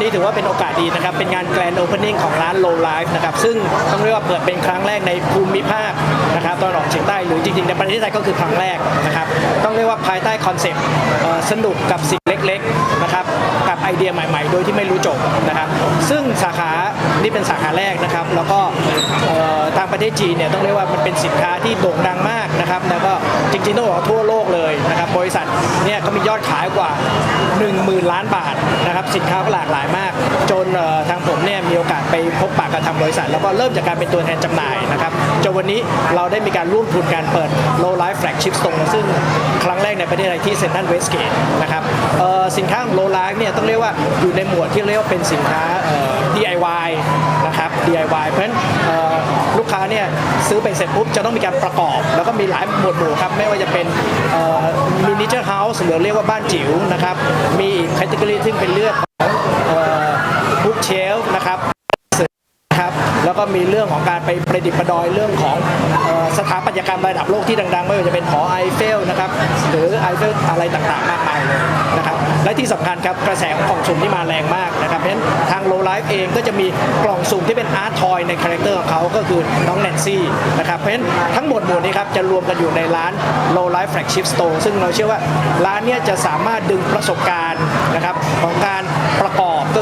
นี้ถือว่าเป็นโอกาสดีนะครับ เป็นงานแกรนด์โอเพนนิ่งของร้านโลไลฟ์นะครับ ซึ่งต้องเรียกว่าเปิดเป็นครั้งแรกในภูมิภาคนะครับตอนออกเฉียงใต้หรือจริงๆในประเทศไทยก็คือครั้งแรกนะครับ ต้องเรียกว่าภายใต้คอนเซ็ปต์สนุกกับสิ่งเล็กๆนะครับกับไอเดียใหม่ๆ โดยที่ไม่รู้จบนะครับ ซึ่งสาขานี่เป็นสาขาแรกนะครับ แล้วก็ ประเทศจีนเนี่ยต้องเรียกว่ามันเป็นสินค้าที่โด่งดังมากนะครับแล้วก็จริงๆต้องบอกว่าทั่วโลกเลยนะครับบริษัทเนี่ยเขามียอดขายกว่า 10,000 ล้านบาทนะครับสินค้าก็หลากหลายมาก จนทางผมเนี่ยมีโอกาสไปพบปะกับทางบริษัท แล้วก็เริ่มจากการเป็นตัวแทนจำหน่ายนะครับจนวันนี้เราได้มีการร่วมทุนการเปิด Low Life Flagship Store ซึ่งครั้งแรกในประเทศไทยที่เซ็นทรัลเวสเกตนะครับสินค้าของ Low Life เนี่ยต้องเรียกว่าอยู่ในหมวดที่เรียกว่าเป็นสินค้า DIY นะครับ DIY เพราะฉะนั้นลูกค้าเนี่ยซื้อไปเสร็จปุ๊บจะต้องมีการประกอบ แล้วก็มีหลายหมวดหมู่ครับ ไม่ว่าจะเป็นมินิเจอร์เฮาส์หรือเรียกว่าบ้านจิ๋วนะครับ มีอีกแคตตาล็อซึ่งเป็นเรื่อก เชลนะครับครับแล้วก็มีเรื่องของการไปประดิษฐ์ประดอยเรื่องของออสถาปัตยกรรมระดับโลกที่ดังๆ ไม่ว่าจะเป็นหอไอเฟลนะครับหรือไอเฟลอะไรต่างๆ มากมายเลยนะครับและที่สำคัญครับกระแสของกล่องสุ่มที่มาแรงมากนะครับเพราะฉะนั้นทางโลไลฟ์เองก็จะมีกล่องสุ่มที่เป็นอาร์ตทอยในคาแรคเตอร์ของเขาก็คือน้องแนนซี่นะครับเพราะฉะนั้นทั้งหมดหมดนี้ครับจะรวมกันอยู่ในร้าน Low Life Flagship Store ซึ่งเราเชื่อว่าร้านนี้จะสามารถดึงประสบการณ์นะครับของการ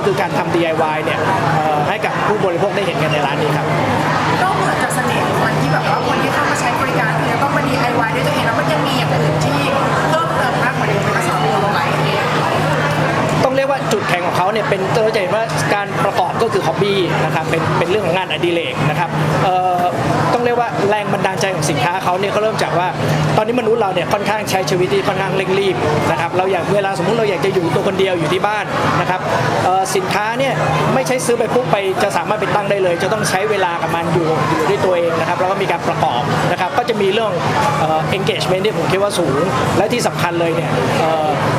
คือการทำ DIY เนี่ยเอ่อให้กับผู้บริโภคได้เห็นกันในร้านนี้ครับ ก็เหมือนกับเสน่ห์ของมันที่แบบว่าคนที่เข้ามาใช้บริการคือจะต้องมา DIY ด้วยตัวเองแล้วมันยังมีอย่างอื่นที่เพิ่มเติมมากกว่านี้ในสำหรับตัวเราไหมเองต้องเรียกว่าจุดแข็งของเขาเนี่ยเป็นเราจะเห็นว่าการประกอบ ก็คือฮอบบี้นะครับเป็นเป็นเรื่องของงานอดิเรกนะครับต้องเรียกว่าแรงบันดาลใจของสินค้าเขาเนี่ยเขาเริ่มจากว่า ตอนนี้มนุษย์เราเนี่ยค่อนข้างใช้ชีวิตที่ค่อนข้างเร่งรีบนะครับเราอยากเวลาสมมุติเราอยากจะอยู่ตัวคนเดียวอยู่ที่บ้านนะครับสินค้าเนี่ยไม่ใช่ซื้อไปปุ๊บไปจะสามารถไปตั้งได้เลย จะต้องใช้เวลากับมันอยู่อยู่ด้วยตัวเองนะครับแล้วก็มีการประกอบนะครับก็จะมีเรื่อง engagement ที่ผมคิดว่าสูง และที่สำคัญเลยเนี่ย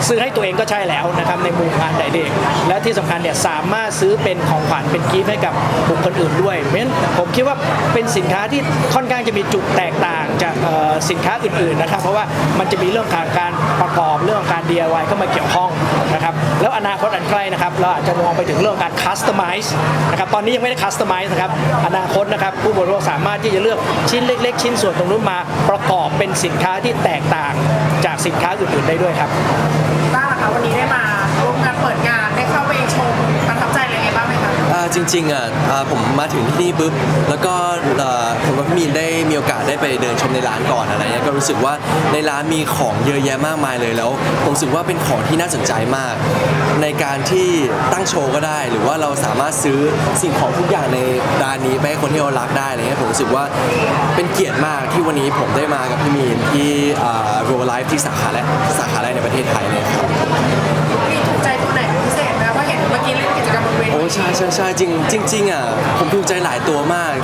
ซื้อให้ตัวเองก็ใช่แล้วนะครับในมุมงานใดเด็กและที่สำคัญเนี่ยสามารถซื้อเป็นของขวัญเป็นกิฟให้กับบุคคลอื่นด้วยเพราะฉะนั้นผมคิดว่าเป็นสินค้าที่ค่อนข้างจะมีจุดแตกต่างจากสินค้าอื่นๆนะครับเพราะว่ามันจะมีเรื่องของการประกอบเรื่องของการ DIY เข้ามาเกี่ยวข้องนะครับแล้วอนาคตอันใกล้นะครับเราอาจจะมองไปถึงเรื่องการ customize นะครับตอนนี้ยังไม่ได้ customize นะครับอนาคตนะครับผู้บริโภคสามารถที่จะเลือกชิ้นเล็ก ๆ ชิ้นส่วนตรงนู้นมาประกอบเป็นสินค้าที่แตกต่างจากสินค้าอื่นๆได้ด้วยครับ ริงๆอะอ่าผมมาถึงที่นี่ปุ๊บแล้วก็เอ่อผมกับพี่มีนได้มีโอกาสได้ไปเดินชมในร้านก่อนอะไรเงี้ยก็รู้สึกว่าในร้านมีของเยอะแยะมากมายเลยแล้ว ผมรู้สึกว่าเป็นของที่น่าสนใจมาก ในการที่ตั้งโชว์ก็ได้ หรือว่าเราสามารถซื้อสิ่งของทุกอย่างในร้านนี้ไปให้คนที่เรารักได้อะไรเงี้ยผมรู้สึกว่าเป็นเกียรติมากที่วันนี้ผมได้มากับพี่มีนที่โรไลฟ์ที่สาขาแรกสาขาแรกในประเทศไทยเลยครับ มีถูกใจตัวไหนเป็นพิเศษไหมเพราะเห็นเมื่อกี้เล่นกิจกรรม ใช่ใช่ใช่จริงจริงๆอะผมถูกใจหลายตัวมาก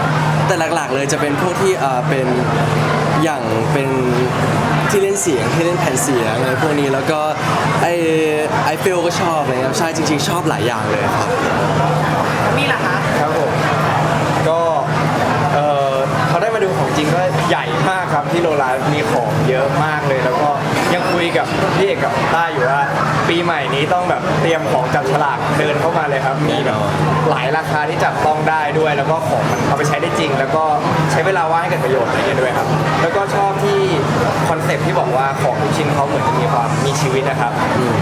แต่หลักๆเลยจะเป็นพวกที่อ่าเป็นอย่างเป็นที่เล่นเสียงที่เล่นแผ่นเสียงอะไรพวกนี้แล้วก็ไอไอเฟลก็ชอบอะไรครับใช่จริง ๆ ชอบหลายอย่างเลยครับ มีเหรอคะครับผมก็เออเขาได้มาดูของจริงก็ใหญ่มากครับที่โรลามีของเยอะมากเลย แล้วก็ ยังคุยกับพี่เอกกับต้าอยู่ว่า ปีใหม่นี้ต้องแบบเตรียมของจับฉลากเดินเข้ามาเลยครับมีแบบหลายราคาที่จับต้องได้ด้วย แล้วก็ของมันเอาไปใช้ได้จริง แล้วก็ใช้เวลาว่างให้เกิดประโยชน์อะไรเงี้ยด้วยครับ แล้วก็ชอบที่คอนเซ็ปต์ที่บอกว่าของทุกชิ้นเขาเหมือนจะมีความมีชีวิตนะครับ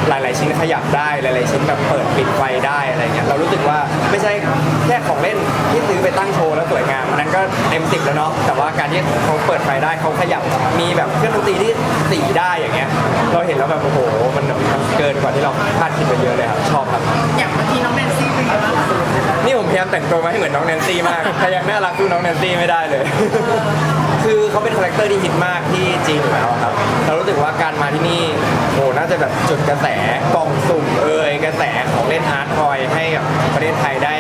หลาย ๆ ชิ้นขยับได้หลาย ๆ ชิ้นแบบเปิดปิดไฟได้อะไรเงี้ยเรารู้สึกว่าไม่ใช่แค่ของเล่น ซื้อไปตั้งโชว์แล้วสวยงามอันนั้นก็เต็มสิบแล้วเนาะแต่ว่าการที่เขาเปิดไฟได้เขาขยับมีแบบเครื่องดนตรีที่สีได้อย่างเงี้ย เราเห็นแล้วแบบโอ้โหมันมันเกินกว่าที่เราคาดคิดไปเยอะเลยครับชอบครับอย่างเมื่อกี้น้องแนนซี่เป็นไงบ้างคะนี่ผมพยายามแต่งตัวมาให้เหมือนน้องแนนซี่มากแต่ยังน่ารักสู้น้องแนนซี่ไม่ได้เลย คือเขาเป็นคาแรคเตอร์ที่ฮิตมากที่จีนอยู่แล้วครับเรารู้สึกว่าการมาที่นี่โหน่าจะแบบจุดกระแสกล่องสุ่มเอ่ยกระแสของเล่นอาร์ตทอยให้กับประเทศไทยได้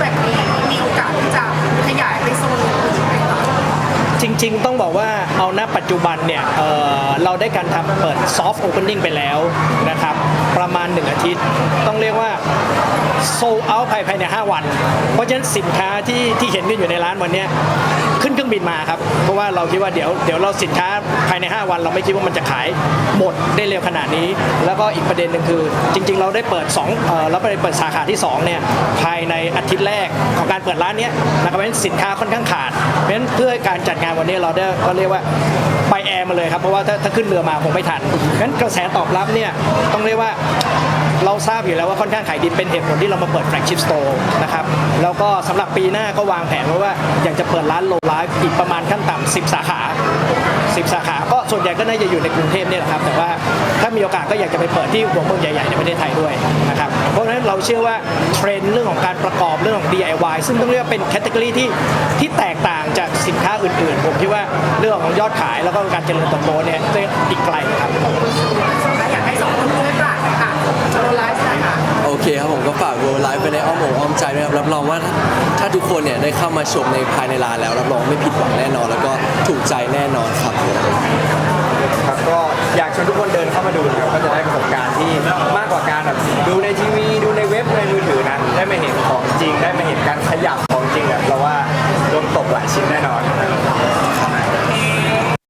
แบบนี้มีโอกาสที่จะขยายไปโซนอื่นไหมคะจริง ๆ ต้องบอกว่าเอาณปัจจุบันเนี่ยเอ่อเราได้การทำเปิดซอฟต์โอเพนนิ่งไปแล้วนะครับ ประมาณ 1 อาทิตย์ ต้องเรียกว่าโซลเอาภายภายใน 5 วัน เพราะฉะนั้นสินค้าที่ที่เห็นกันอยู่ในร้านวันเนี้ยขึ้นเครื่องบินมาครับ เพราะว่าเราคิดว่าเดี๋ยวเดี๋ยวเราสินค้าภายใน 5 วัน เราไม่คิดว่ามันจะขายหมดได้เร็วขนาดนี้ แล้วก็อีกประเด็นหนึ่งคือ จริง ๆ เราได้เปิด2เอ่อเราไปเปิดสาขาที่2เนี่ยภายในอาทิตย์แรกของการเปิดร้านเนี้ยนะครับเพราะฉะนั้นสินค้าค่อนข้างขาด เพราะฉะนั้นเพื่อการจัดงานวันนี้เราได้ก็เรียกว่าไปแอร์มาเลยครับเพราะว่าถ้าถ้าขึ้นเรือมาคงไม่ทันเพราะฉะนั้นกระแสตอบรับเนี่ยต้องเรียกว่าเราทราบอยู่แล้วว่าค่อนข้างขายดีเป็นเหตุผลที่เรามาเปิดแฟลกชิพสโตร์นะครับแล้วก็สำหรับปีหน้าก็วางแผนไว้ว่าอยากจะเปิดร้านโลไลฟ์อีกประมาณขั้นต่ำ10 สาขา 10 สาขา ก็ส่วนใหญ่ก็น่าจะอยู่ในกรุงเทพเนี่ยแหละครับ แต่ว่าถ้ามีโอกาสก็อยากจะไปเปิดที่หัวเมืองใหญ่ๆในประเทศไทยด้วยนะครับ เพราะฉะนั้นเราเชื่อว่าเทรนด์เรื่องของการประกอบเรื่องของ DIY ซึ่งต้องเรียกว่าเป็นแคตตากรีที่ที่แตกต่างจากสินค้าอื่นๆ ผมคิดว่าเรื่องของยอดขายแล้วก็การเจริญเติบโตเนี่ยจะอีกไกลครับอยากให้สองคนช่วยฝากหน่อยค่ะโลไลฟ์ เคครับผมก็ฝาก World Life ไปในอ้อมอกอ้อมใจด้วยครับรับรองว่าถ้าทุกคนเนี่ยได้เข้ามาชมในภายในร้านแล้วรับรองไม่ผิดหวังแน่นอน แล้วก็ถูกใจแน่นอนครับครับก็อยากชวนทุกคนเดินเข้ามาดูนะครับก็จะได้ประสบการณ์ที่มากกว่าการแบบดูในทีวี ดูในเว็บในมือถือนะได้มาเห็นของจริง ได้มาเห็นการขยับของจริงแบบเราว่าโดนตบหลายชิ้นแน่นอน